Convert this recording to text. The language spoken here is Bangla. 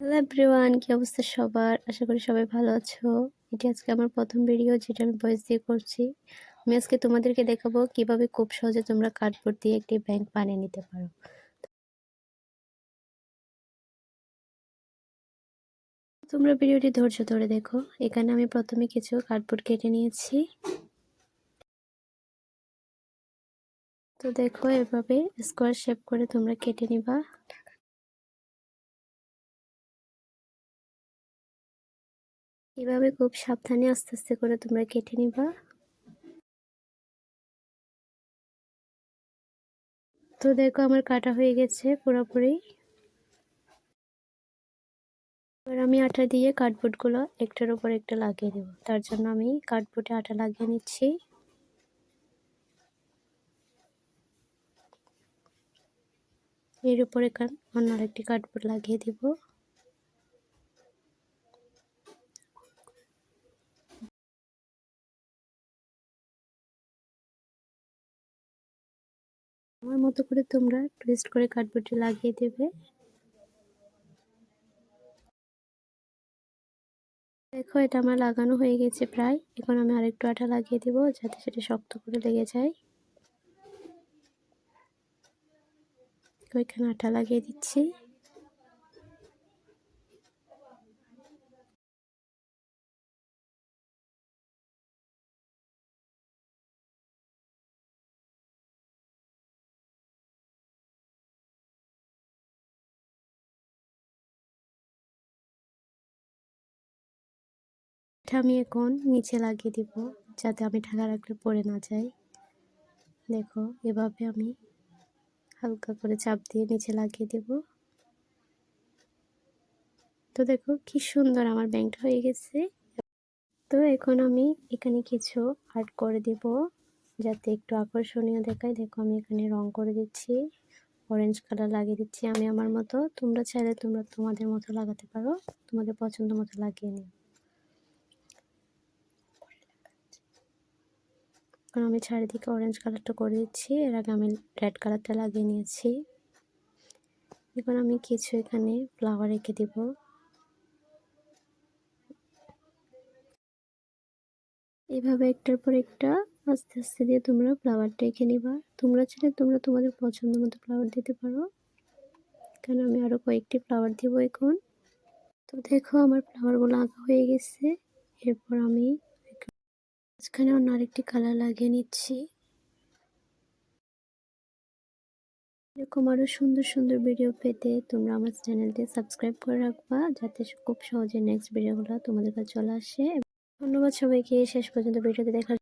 হ্যালো এভরিওয়ান কি অবস্থা সবার? আশা করি সবাই ভালো আছো। এটি আজকে আমার প্রথম ভিডিও যেটা আমি ভয়েস দিয়ে করছি। আমি আজকে তোমাদেরকে দেখাবো কীভাবে খুব সহজে তোমরা কার্ডবোর্ড দিয়ে একটি ব্যাংক বানিয়ে নিতে পারো। তোমরা ভিডিওটি ধৈর্য ধরে দেখো। এখানে আমি প্রথমে কিছু কার্ডবোর্ড কেটে নিয়েছি। তো দেখো এভাবে স্কোয়ার শেপ করে তোমরা কেটে নিবা। এভাবে খুব সাবধানে আস্তে আস্তে করে তোমরা কেটে নিবা। তো দেখো আমার কাটা হয়ে গেছে পুরোপুরি। এবার আমি আটা দিয়ে কার্ডবোর্ডগুলো একটার উপর একটা লাগিয়ে দেবো। তার জন্য আমি কার্ডবোর্ডে আটা লাগিয়ে নিচ্ছি। এর উপরে অন্য আরেকটি কার্ডবোর্ড লাগিয়ে দিব। আমার মতো করে তোমরা টুইস্ট করে কার্ডবোর্ডে লাগিয়ে দেবে। দেখো, এটা আমার লাগানো হয়ে গেছে প্রায়। এখন আমি আরেকটু আটা লাগিয়ে দেবো যাতে সেটা শক্ত করে লেগে যায়। ওইখানে আটা লাগিয়ে দিচ্ছি। এটা আমি এখন নিচে লাগিয়ে দিব, যাতে আমি ঢাকা রাখলে পড়ে না যায়। দেখো, এভাবে আমি হালকা করে চাপ দিয়ে নিচে লাগিয়ে দেব। তো দেখো, কি সুন্দর আমার ব্যাংকটা হয়ে গেছে। তো এখন আমি এখানে কিছু আর্ট করে দেব, যাতে একটু আকর্ষণীয় দেখায়। দেখো, আমি এখানে রং করে দিচ্ছি অরেঞ্জ কালার লাগিয়ে দিচ্ছি আমি আমার মতো। তোমরা চাইলে তোমরা তোমাদের মতো লাগাতে পারো, তোমাদের পছন্দ মতো লাগিয়ে নিও। এখন আমি চারিদিকে অরেঞ্জ কালারটা করে দিচ্ছি। এর আগে আমি রেড কালারটা লাগিয়ে নিয়েছি। এখন আমি কিছু এখানে ফ্লাওয়ার রেখে দেব। এভাবে একটার পর একটা আস্তে আস্তে দিয়ে তোমরা ফ্লাওয়ারটা এঁকে নিবা। তোমরা চাইলে তোমরা তোমাদের পছন্দ মতো ফ্লাওয়ার দিতে পারো। এখানে আমি আরও কয়েকটি ফ্লাওয়ার দিব এখন। তো দেখো আমার ফ্লাওয়ারগুলো আঁকা হয়ে গেছে। এরপর আমি মাঝখানে অন্য আরেকটি কালার লাগিয়ে নিচ্ছি। এরকম আরও সুন্দর সুন্দর ভিডিও পেতে তোমরা আমার চ্যানেলটি সাবস্ক্রাইব করে রাখবা, যাতে খুব সহজে নেক্সট ভিডিওগুলো তোমাদের কাছে চলে আসে। ধন্যবাদ সবাইকে, শেষ পর্যন্ত ভিডিওতে দেখার